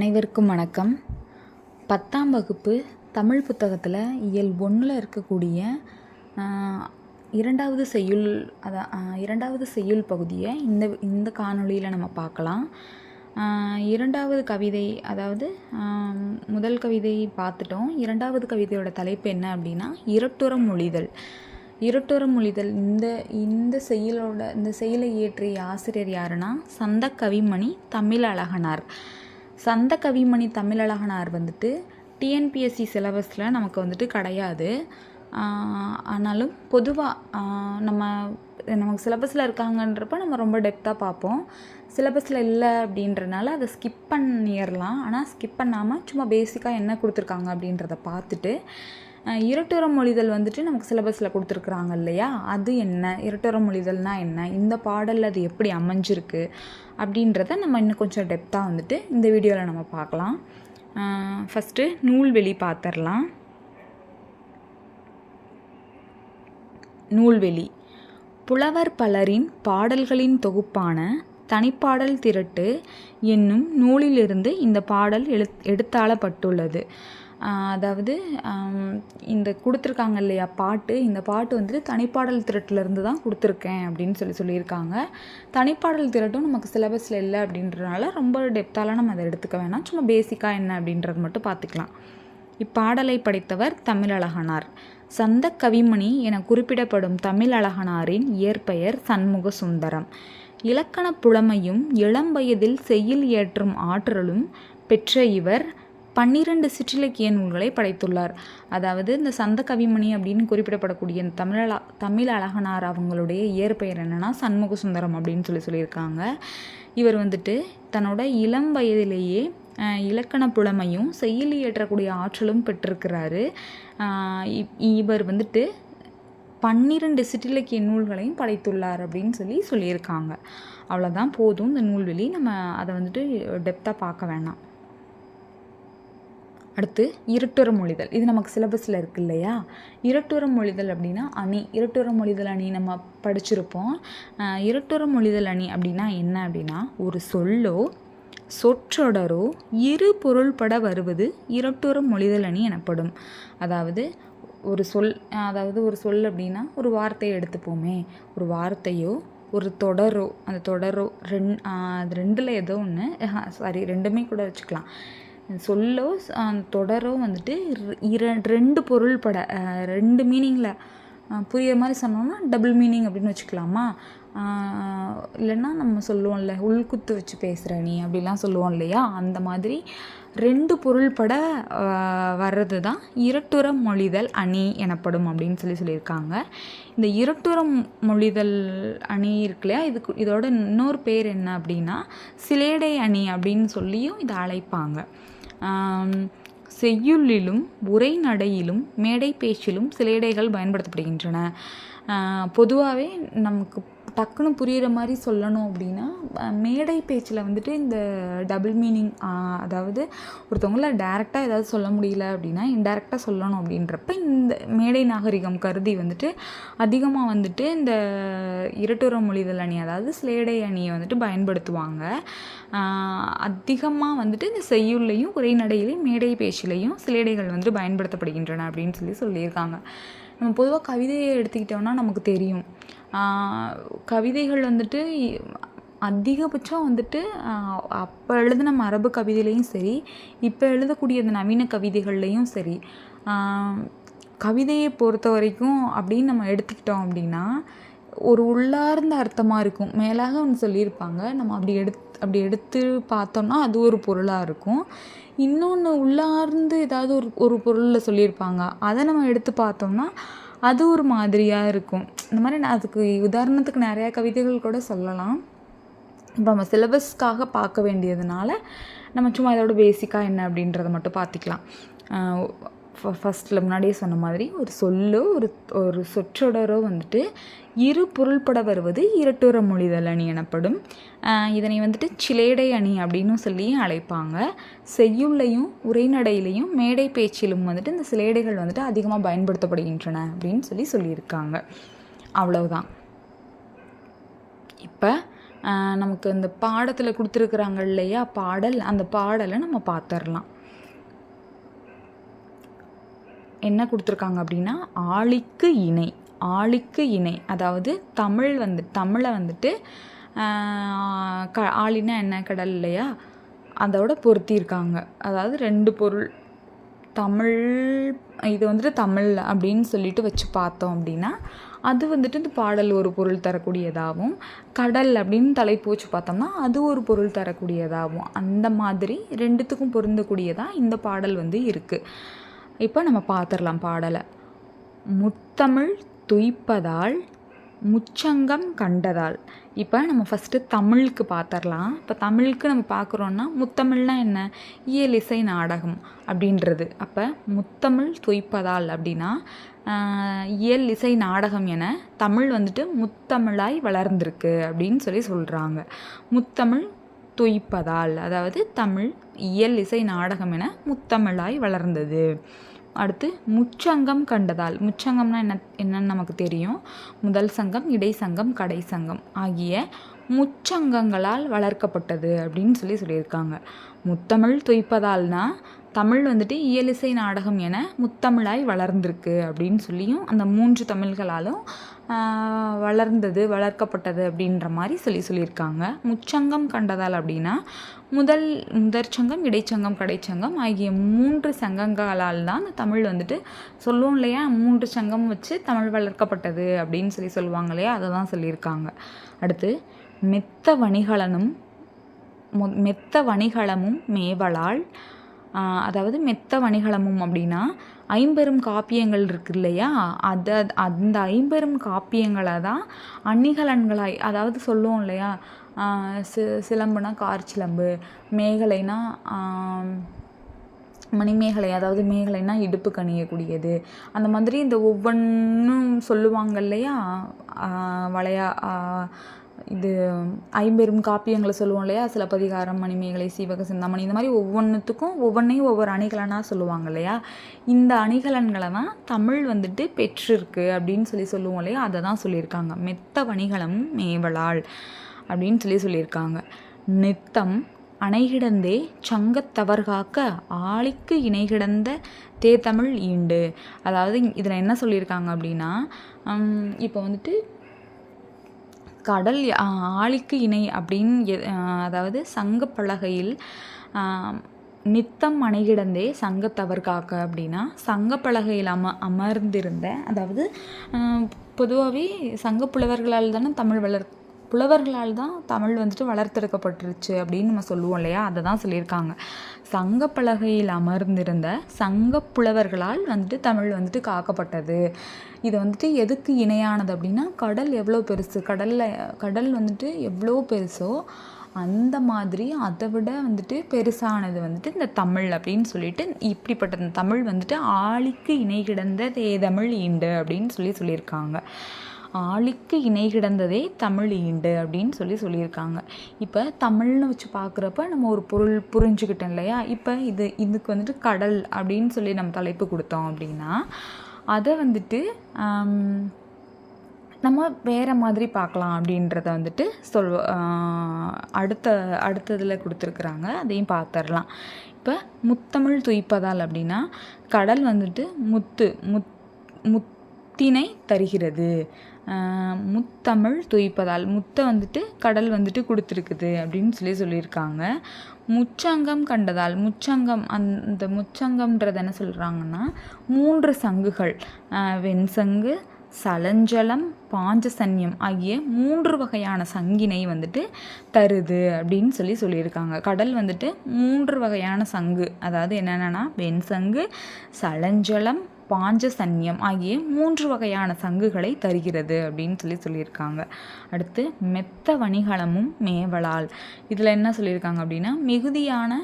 அனைவருக்கும் வணக்கம். பத்தாம் வகுப்பு தமிழ் புத்தகத்தில் இயல் ஒன்றில் இருக்கக்கூடிய இரண்டாவது செய்யுள் அதான் இரண்டாவது செய்யுள் பகுதியை இந்த இந்த காணொளியில் நம்ம பார்க்கலாம். இரண்டாவது கவிதை அதாவது முதல் கவிதை பார்த்துட்டோம். இரண்டாவது கவிதையோட தலைப்பு என்ன அப்படின்னா இரட்டுறம் மொழிதல் இரட்டுறம் மொழிதல் இந்த இந்த செய்யுளோட இந்த செயலை இயற்றிய ஆசிரியர் யாருன்னா சந்த கவிமணி தமிழ் அழகனார் சந்த கவிமணி தமிழழகனார் வந்துட்டு டிஎன்பிஎஸ்சி சிலபஸில் நமக்கு வந்துட்டு கிடையாது. ஆனாலும் பொதுவாக நம்ம நமக்கு சிலபஸில் இருக்காங்கன்றப்ப நம்ம ரொம்ப டெப்த்தாக பார்ப்போம். சிலபஸில் இல்லை அப்படின்றனால அதை ஸ்கிப் பண்ணிடலாம். ஆனால் ஸ்கிப் பண்ணாமல் சும்மா பேசிக்காக என்ன கொடுத்துருக்காங்க அப்படின்றத பார்த்துட்டு இரட்டுற மொழிதல் வந்துட்டு நமக்கு சிலபஸில் கொடுத்துருக்குறாங்க இல்லையா? அது என்ன? இரட்டுற மொழிதல்னா என்ன? இந்த பாடலில் அது எப்படி அமைஞ்சிருக்கு? அப்படின்றத நம்ம இன்னும் கொஞ்சம் டெப்த்தாக வந்துட்டு இந்த வீடியோவில் நம்ம பார்க்கலாம். ஃபஸ்ட்டு நூல்வெளி பார்த்துடலாம் நூல்வெளி. புலவர் பலரின் பாடல்களின் தொகுப்பான தனிப்பாடல் திரட்டு என்னும் நூலிலிருந்து இந்த பாடல் எழு எடுத்தாளப்பட்டுள்ளது. அதாவது இந்த கொடுத்துருக்காங்க இல்லையா பாட்டு இந்த பாட்டு வந்துட்டு தனிப்பாடல் திரட்டிலேருந்து தான் கொடுத்துருக்கேன் அப்படின்னு சொல்லி சொல்லியிருக்காங்க. தனிப்பாடல் திரட்டும் நமக்கு சிலபஸில் இல்லை அப்படின்றனால ரொம்ப டெப்த்தாலாம் நம்ம அதை எடுத்துக்க வேணாம். சும்மா பேசிக்காக என்ன அப்படின்றது மட்டும் பார்த்துக்கலாம். இப்பாடலை படைத்தவர் தமிழழகனார் சந்த கவிமணி என குறிப்பிடப்படும் தமிழழகனாரின் இயற்பெயர் சண்முக சுந்தரம். இலக்கணப் புலமையும் இளம் வயதில் செய்யில் ஏற்றும் ஆற்றலும் பெற்ற இவர் பன்னிரண்டு சிற்றிலக்கிய நூல்களை படைத்துள்ளார். அதாவது இந்த சந்த கவிமணி அப்படின்னு குறிப்பிடப்படக்கூடிய தமிழ தமிழ் அழகனார் அவங்களுடைய இயற்பெயர் என்னென்னா சண்முக சுந்தரம் அப்படின்னு சொல்லி சொல்லியிருக்காங்க. இவர் வந்துட்டு தன்னோட இளம் வயதிலேயே இலக்கண புலமையும் செயலி ஏற்றக்கூடிய ஆற்றலும் பெற்றிருக்கிறாரு. இவர் வந்துட்டு பன்னிரண்டு சிற்றிலக்கிய நூல்களையும் படைத்துள்ளார் அப்படின்னு சொல்லி சொல்லியிருக்காங்க. அவ்வளோதான் போதும் இந்த நூல்வெளி. நம்ம அதை வந்துட்டு டெப்த்தாக பார்க்க வேணாம். அடுத்து இருட்டுற மொழிதல். இது நமக்கு சிலபஸில் இருக்கு இல்லையா? இருட்டுற மொழிதல் அப்படின்னா அணி. இருட்டுற மொழிதல் அணி நம்ம படிச்சிருப்போம். இருட்டுற மொழிதல் அணி அப்படின்னா என்ன அப்படின்னா ஒரு சொல்லோ சொற்றொடரோ இரு பொருள்பட வருவது இரட்டுற மொழிதல் அணி எனப்படும். அதாவது ஒரு சொல் அதாவது ஒரு சொல் அப்படின்னா ஒரு வார்த்தையை எடுத்துப்போமே. ஒரு வார்த்தையோ ஒரு தொடரோ அந்த தொடரோ ரெண் அது ரெண்டில் ஏதோ ஒன்று சாரி ரெண்டுமே கூட வச்சுக்கலாம். சொல்லோ அந்த தொடரோ வந்துட்டு இர- ரெண்டு பொருள் பட ரெண்டு மீனிங்கில் புரியுற மாதிரி சொன்னோம்னா டபுள் மீனிங் அப்படின்னு வச்சுக்கலாமா? இல்லைன்னா நம்ம சொல்லுவோம்ல உள்குத்து வச்சு பேசுகிற நீ அப்படிலாம் சொல்லுவோம் இல்லையா? அந்த மாதிரி ரெண்டு பொருள் பட வர்றது தான் இரட்டுற மொழிதல் அணி எனப்படும் அப்படின்னு சொல்லி சொல்லியிருக்காங்க. இந்த இரட்டுறம் மொழிதல் அணி இருக்கு இல்லையா? இதுக்கு இதோட இன்னொரு பேர் என்ன அப்படின்னா சிலேடை அணி அப்படின்னு சொல்லியும் இதை அழைப்பாங்க. செய்யுளிலும் உரைநடையிலும் மேடை பேச்சிலும் சிலேடைகள் பயன்படுத்தப்படுகின்றன. பொதுவாகவே நமக்கு டக்குன்னு புரிகிற மாதிரி சொல்லணும் அப்படின்னா மேடை பேச்சில் வந்துட்டு இந்த டபுள் மீனிங் அதாவது ஒருத்தவங்கள டேரெக்டாக ஏதாவது சொல்ல முடியல அப்படின்னா இன்டேரக்டாக சொல்லணும் அப்படின்றப்ப இந்த மேடை நாகரிகம் கருதி வந்துட்டு அதிகமாக வந்துட்டு இந்த இரட்டுற மொழிதல் அணி அதாவது ஸ்லேடை அணியை வந்துட்டு பயன்படுத்துவாங்க. அதிகமாக வந்துட்டு இந்த செய்யுள்ளையும் உரைநடையிலையும் மேடை பேச்சிலையும் சிலேடைகள் வந்துட்டு பயன்படுத்தப்படுகின்றன அப்படின்னு சொல்லி சொல்லியிருக்காங்க. நம்ம பொதுவாக கவிதையை எடுத்துக்கிட்டோம்னா நமக்கு தெரியும். கவிதைகள் வந்துட்டு அதிகபட்சம் வந்துட்டு அப்போ எழுதின மரபு கவிதையிலையும் சரி இப்போ எழுதக்கூடிய இந்த நவீன கவிதைகள்லையும் சரி கவிதையை பொறுத்த வரைக்கும் அப்படின்னு நம்ம எடுத்துக்கிட்டோம் அப்படின்னா ஒரு உள்ளார்ந்த அர்த்தமாக இருக்கும். மேலாக ஒன்று சொல்லியிருப்பாங்க. நம்ம அப்படி எடுத்து அப்படி எடுத்து பார்த்தோம்னா அது ஒரு பொருளாக இருக்கும். இன்னொன்று உள்ளார்ந்து ஏதாவது ஒரு ஒரு பொருளில் சொல்லியிருப்பாங்க. அதை நம்ம எடுத்து பார்த்தோம்னா அது ஒரு மாதிரியாக இருக்கும். இந்த மாதிரி நான் அதுக்கு உதாரணத்துக்கு நிறையா கவிதைகள் கூட சொல்லலாம். இப்போ நம்ம சிலபஸ்க்காக பார்க்க வேண்டியதுனால நம்ம சும்மா இதோட பேசிக்காக என்ன அப்படின்றத மட்டும் பார்த்துக்கலாம். ஃபஸ்ட்டில் முன்னாடியே சொன்ன மாதிரி ஒரு சொல்லோ ஒரு ஒரு சொற்றொடரோ வந்துட்டு இரு பொருள்பட வருவது இரட்டுற மொழிதல் அணி எனப்படும். இதனை வந்துட்டு சிலேடை அணி அப்படின்னு சொல்லி அழைப்பாங்க. செய்யுள்ளையும் உரைநடையிலையும் மேடை பேச்சிலும் வந்துட்டு இந்த சிலேடைகள் வந்துட்டு அதிகமாக பயன்படுத்தப்படுகின்றன அப்படின்னு சொல்லி சொல்லியிருக்காங்க. அவ்வளவுதான். இப்போ நமக்கு இந்த பாடத்தில் கொடுத்துருக்குறாங்க இல்லையா? பாடல் அந்த பாடலை நம்ம பார்த்துடலாம் என்ன கொடுத்துருக்காங்க அப்படின்னா ஆழிக்கு இணை ஆழிக்கு இணை. அதாவது தமிழ் வந்து தமிழை வந்துட்டு க ஆளினா என்ன கடல் இல்லையா? அதோட பொருத்தியிருக்காங்க. அதாவது ரெண்டு பொருள். தமிழ் இது வந்துட்டு தமிழ் அப்படின்னு சொல்லிட்டு வச்சு பார்த்தோம் அப்படின்னா அது வந்துட்டு இந்த பாடல் ஒரு பொருள் தரக்கூடியதாகவும் கடல் அப்படின்னு தலைப்பு வச்சு பார்த்தோம்னா அது ஒரு பொருள் தரக்கூடியதாகவும் அந்த மாதிரி ரெண்டுத்துக்கும் பொருந்தக்கூடியதாக இந்த பாடல் வந்து இருக்குது இப்போ நம்ம பார்த்துடலாம் பாடலை. முத்தமிழ் துய்ப்பதால் முச்சங்கம் கண்டதால். இப்போ நம்ம ஃபஸ்ட்டு தமிழுக்கு பார்த்துடலாம் இப்போ தமிழுக்கு நம்ம பார்க்குறோன்னா முத்தமிழ்னா என்ன? இயலிசை நாடகம் அப்படின்றது. அப்போ முத்தமிழ் துய்ப்பதால் அப்படின்னா இயல் இசை நாடகம் என தமிழ் வந்துட்டு முத்தமிழாய் வளர்ந்திருக்கு அப்படின்னு சொல்லி சொல்கிறாங்க முத்தமிழ் துய்ப்பதால் அதாவது தமிழ் இயல் இசை நாடகம் என முத்தமிழாய் வளர்ந்தது. அடுத்து முச்சங்கம் கண்டதால். முச்சங்கம்னா என்ன என்னன்னு நமக்கு தெரியும். முதல் சங்கம் இடை சங்கம் கடை சங்கம் ஆகிய முச்சங்கங்களால் வளர்க்கப்பட்டது அப்படின்னு சொல்லி சொல்லியிருக்காங்க. முத்தமிழ் துய்ப்பதால்னா தமிழ் வந்துட்டு இயலிசை நாடகம் என முத்தமிழாய் வளர்ந்திருக்கு அப்படின்னு சொல்லியும் அந்த மூன்று தமிழ்களாலும் வளர்ந்தது வளர்க்கப்பட்டது அப்படின்ற மாதிரி சொல்லி சொல்லியிருக்காங்க. முச்சங்கம் கண்டதால் அப்படின்னா முதல் முதற்சங்கம் இடைச்சங்கம் கடைச்சங்கம் ஆகிய மூன்று சங்கங்களால் தான் அந்த தமிழ் வந்துட்டு சொல்லுவோம் இல்லையா? மூன்று சங்கம் வச்சு தமிழ் வளர்க்கப்பட்டது அப்படின்னு சொல்லி சொல்லுவாங்க இல்லையா? அதை தான் சொல்லியிருக்காங்க. அடுத்து மெத்த வணிகலனும் மெத்த வணிகலமும் மேவலால் அதாவது மெத்த வணிகளமும் அப்படின்னா ஐம்பெரும் காப்பியங்கள் இருக்கு இல்லையா? அதை அந்த ஐம்பெரும் காப்பியங்களை தான் அணிகலன்களாய் அதாவது சொல்லுவோம் இல்லையா? சி சிலம்புனா கார் சிலம்பு மேகலைனா மணிமேகலை அதாவது மேகலைனா இடுப்பு கணியக்கூடியது அந்த மாதிரி இந்த ஒவ்வொன்றும் சொல்லுவாங்க இல்லையா? வளையா இது ஐம்பெரும் காப்பியங்களை சொல்லுவோம் இல்லையா? சிலப்பதிகாரம் மணிமேகலை சீவக சிந்தாமணி இந்த மாதிரி ஒவ்வொன்றுத்துக்கும் ஒவ்வொன்றையும் ஒவ்வொரு அணிகலனாக சொல்லுவாங்க இல்லையா? இந்த அணிகலன்களை தான் தமிழ் வந்துட்டு பெற்றிருக்கு அப்படின்னு சொல்லி சொல்லுவோம் இல்லையா? அதை தான் சொல்லியிருக்காங்க. மெத்த வணிகலம் மேவலாள் அப்படின்னு சொல்லி சொல்லியிருக்காங்க. நித்தம் அணைகிடந்தே சங்கத்தவர்காக்க காக்க இணைகிடந்த தேத்தமிழ் ஈண்டு. அதாவது இதில் என்ன சொல்லியிருக்காங்க அப்படின்னா இப்போ வந்துட்டு கடல் ஆழிக்கு இணை அப்படின்னு எ- அதாவது சங்க பலகையில் நித்தம் அணைகிடந்தே சங்கத்தவர் காக்க அப்படின்னா சங்கப்பலகையில் அம அமர்ந்திருந்த அதாவது பொதுவாகவே சங்கப்புலவர்களால் தானே தமிழ் வளர் புலவர்களால் தான் தமிழ் வந்துட்டு வளர்த்தெடுக்கப்பட்டுருச்சு அப்படின்னு நம்ம சொல்லுவோம் இல்லையா? அதை தான் சொல்லியிருக்காங்க. சங்கப்பலகையில் அமர்ந்திருந்த சங்கப்புலவர்களால் வந்துட்டு தமிழ் வந்துட்டு காக்கப்பட்டது. இது வந்துட்டு எதுக்கு இணையானது அப்படின்னா கடல் எவ்வளோ பெருசு? கடலில் கடல் வந்துட்டு எவ்வளோ பெருசோ அந்த மாதிரி அதை விட வந்துட்டு பெருசானது வந்துட்டு இந்த தமிழ் அப்படின்னு சொல்லிட்டு இப்படிப்பட்ட இந்த தமிழ் வந்துட்டு ஆழிக்கு இணை கிடந்த தேதமிழ் ஈண்டு அப்படின்னு சொல்லி சொல்லியிருக்காங்க. ஆளுக்கு இணை கிடந்ததே தமிழ் ஈண்டு அப்படின்னு சொல்லி சொல்லியிருக்காங்க. இப்போ தமிழ்னு வச்சு பார்க்குறப்ப நம்ம ஒரு பொருள் புரிஞ்சுக்கிட்டோம் இல்லையா? இப்போ இது இதுக்கு வந்துட்டு கடல் அப்படின்னு சொல்லி நம்ம தலைப்பு கொடுத்தோம் அப்படின்னா அதை வந்துட்டு நம்ம வேறு மாதிரி பார்க்கலாம் அப்படின்றத வந்துட்டு சொல் அடுத்த அடுத்ததில் கொடுத்துருக்குறாங்க. அதையும் பார்த்துடலாம் இப்போ முத்தமிழ் துய்ப்பதால் அப்படின்னா கடல் வந்துட்டு முத்து முத் முத்தினை தருகிறது. முத்தமிழ் துய்ப்பதால். முத்தை வந்துட்டு கடல் வந்துட்டு கொடுத்துருக்குது அப்படின்னு சொல்லி சொல்லியிருக்காங்க. முச்சங்கம் கண்டதால். முச்சங்கம் அந்த முச்சங்கம்ன்றது என்ன சொல்கிறாங்கன்னா மூன்று சங்குகள். வெண்சங்கு சலஞ்சலம் பாஞ்சசன்யம் ஆகிய மூன்று வகையான சங்கினை வந்துட்டு தருது அப்படின்னு சொல்லி சொல்லியிருக்காங்க. கடல் வந்துட்டு மூன்று வகையான சங்கு. அதாவது என்னென்னா வெண்சங்கு சலஞ்சலம் பாஞ்சசன்யம் ஆகிய மூன்று வகையான சங்குகளை தருகிறது அப்படின்னு சொல்லி சொல்லியிருக்காங்க. அடுத்து மெத்த வணிகலமும் மேவலால். இதில் என்ன சொல்லியிருக்காங்க அப்படின்னா மிகுதியான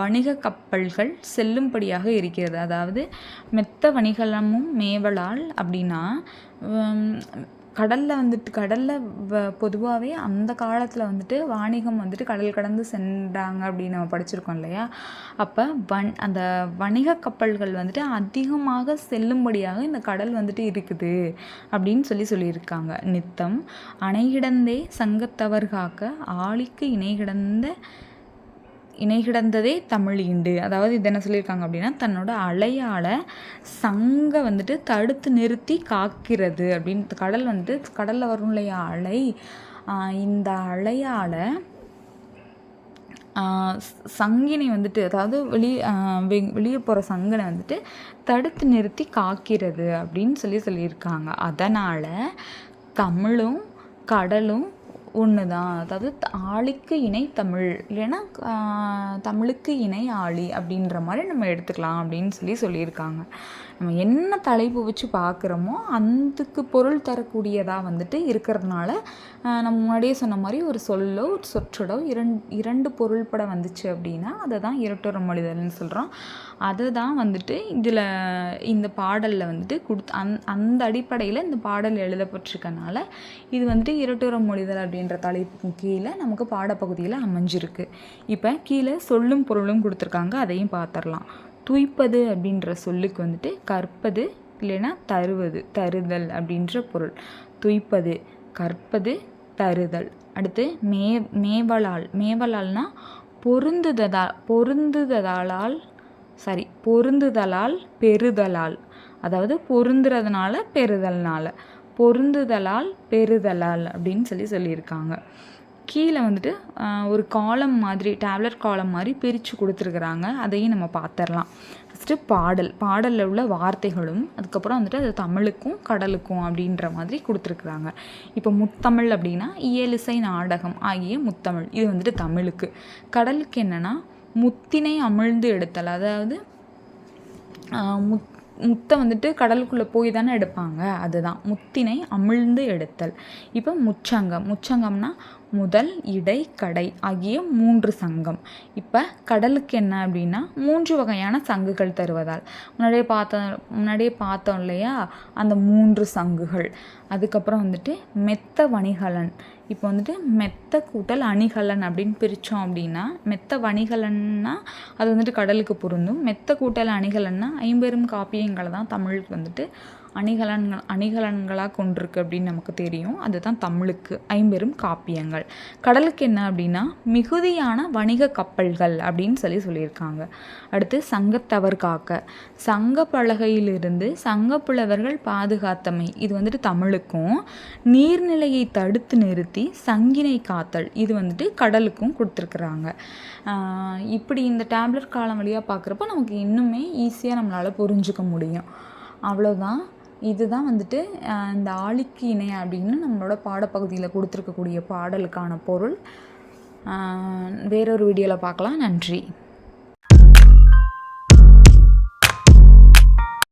வணிக கப்பல்கள் செல்லும்படியாக இருக்கிறது. அதாவது மெத்த வணிகலமும் மேவலால் அப்படின்னா கடலில் வந்துட்டு கடலில் வ பொதுவாகவே அந்த காலத்தில் வந்துட்டு வாணிகம் வந்துட்டு கடல் கடந்து சென்றாங்க அப்படின்னு நம்ம படிச்சிருக்கோம் இல்லையா? அப்போ வன் அந்த வணிக கப்பல்கள் வந்துட்டு அதிகமாக செல்லும்படியாக இந்த கடல் வந்துட்டு இருக்குது அப்படின்னு சொல்லி சொல்லியிருக்காங்க. நித்தம் அணைகிடந்தே சங்கத்தவர்காக்க ஆளிக்கு காக்க ஆழிக்கு இணை கிடந்த இணை கிடந்ததே தமிழ் ஈண்டு. அதாவது இது என்ன சொல்லியிருக்காங்க அப்படின்னா தன்னோட அலையால் சங்க வந்துட்டு தடுத்து நிறுத்தி காக்கிறது அப்படின்னு. கடல் வந்து கடலில் வரும் இல்லையா அலை. இந்த அலையால் சங்கினை வந்துட்டு அதாவது வெளியே வெளியே போகிற சங்கனை வந்துட்டு தடுத்து நிறுத்தி காக்கிறது அப்படின்னு சொல்லி சொல்லியிருக்காங்க. அதனால் தமிழும் கடலும் ஒன்று தான் அதாவது ஆளிக்கு ஆழிக்கு இணை தமிழ். இல்லைன்னா தமிழுக்கு இணை ஆழி அப்படின்ற மாதிரி நம்ம எடுத்துக்கலாம் அப்படின்னு சொல்லி சொல்லியிருக்காங்க. நம்ம என்ன தலைப்பு வச்சு பார்க்குறோமோ அதுக்கு பொருள் தரக்கூடியதாக வந்துட்டு இருக்கிறதுனால நம்ம முன்னாடியே சொன்ன மாதிரி ஒரு சொல்லோ ஒரு சொற்றொடோ இரண்டு இரண்டு பொருள்பட வந்துச்சு அப்படின்னா அதை தான் இரட்டொரு மொழிதல்னு சொல்கிறோம் அதை தான் வந்துட்டு இதில் இந்த பாடலில் வந்துட்டு கொடுத்து அந் அந்த அடிப்படையில் இந்த பாடல் எழுதப்பட்டிருக்கனால இது வந்துட்டு இரட்டுற மொழிதல் அப்படின்ற தலைப்புக்கு கீழே நமக்கு பாடப்பகுதியில் அமைஞ்சிருக்கு. இப்போ கீழே சொல்லும் பொருளும் கொடுத்துருக்காங்க அதையும் பார்த்துடலாம். துய்ப்பது அப்படின்ற சொல்லுக்கு வந்துட்டு கற்பது இல்லைன்னா தருவது தருதல் அப்படின்ற பொருள். துய்ப்பது கற்பது தருதல். அடுத்து மே மேவலால் மேவலால்னா பொருந்துததா பொருந்துதலால் சாரி பொருந்துதலால் பெறுதலால். அதாவது பொருந்துறதுனால பெறுதல்னால. பொருந்துதலால் பெறுதலால் அப்படின்னு சொல்லி சொல்லியிருக்காங்க. கீழே வந்துட்டு ஒரு காலம் மாதிரி டேப்லெட் காலம் மாதிரி பிரித்து கொடுத்துருக்குறாங்க. அதையும் நம்ம பார்த்துடலாம் ஃபஸ்ட்டு பாடல். பாடலில் உள்ள வார்த்தைகளும் அதுக்கப்புறம் வந்துட்டு அது தமிழுக்கும் கடலுக்கும் அப்படின்ற மாதிரி கொடுத்துருக்குறாங்க. இப்போ முத்தமிழ் அப்படின்னா இயலிசை நாடகம் ஆகிய முத்தமிழ். இது வந்துட்டு தமிழுக்கு. கடலுக்கு என்னென்னா முத்தினை அமிழ்ந்து எடுத்தல். அதாவது முத் முத்தை வந்துட்டு கடலுக்குள்ளே போய் தானே எடுப்பாங்க. அதுதான். முத்தினை அமிழ்ந்து எடுத்தல். இப்போ முச்சங்கம். முச்சங்கம்னா முதல் இடை கடை ஆகிய மூன்று சங்கம். இப்போ கடலுக்கு என்ன அப்படின்னா மூன்று வகையான சங்குகள் தருவதால். முன்னாடியே பார்த்த முன்னாடியே பார்த்தோம் இல்லையா? அந்த மூன்று சங்குகள். அதுக்கப்புறம் வந்துட்டு மெத்த வணிகலன். இப்போ வந்துட்டு மெத்த கூட்டல் அணிகலன் அப்படின்னு பிரித்தோம் அப்படின்னா மெத்த வணிகலன்னா அது வந்துட்டு கடலுக்கு பொருந்தும். மெத்த கூட்டல் அணிகலன்னா ஐம்பெரும் காப்பியங்களை தான் தமிழுக்கு வந்துட்டு அணிகலன்கள் அணிகலன்களாக கொண்டிருக்கு அப்படின்னு நமக்கு தெரியும். அதுதான் தமிழுக்கு ஐம்பெரும் காப்பியங்கள். கடலுக்கு என்ன அப்படின்னா மிகுதியான வணிக கப்பல்கள் அப்படின்னு சொல்லி சொல்லியிருக்காங்க. அடுத்து சங்கத்தவர் காக்க. சங்க பலகையிலிருந்து சங்கப்புலவர்கள் பாதுகாத்தமை. இது வந்துட்டு தமிழுக்கும் நீர்நிலையை தடுத்து நிறுத்தி சங்கினை காத்தல். இது வந்துட்டு கடலுக்கும் கொடுத்துருக்குறாங்க. இப்படி இந்த டேப்லெட் காலம் வழியாக பார்க்குறப்ப நமக்கு இன்னுமே ஈஸியாக நம்மளால் புரிஞ்சுக்க முடியும். அவ்வளோதான் இதுதான் வந்துட்டு இந்த ஆழிக்கு இணை அப்படின்னு நம்மளோட பாடப்பகுதியில் கொடுத்துருக்கக்கூடிய பாடலுக்கான பொருள். வேறொரு வீடியோவில் பார்க்கலாம். நன்றி.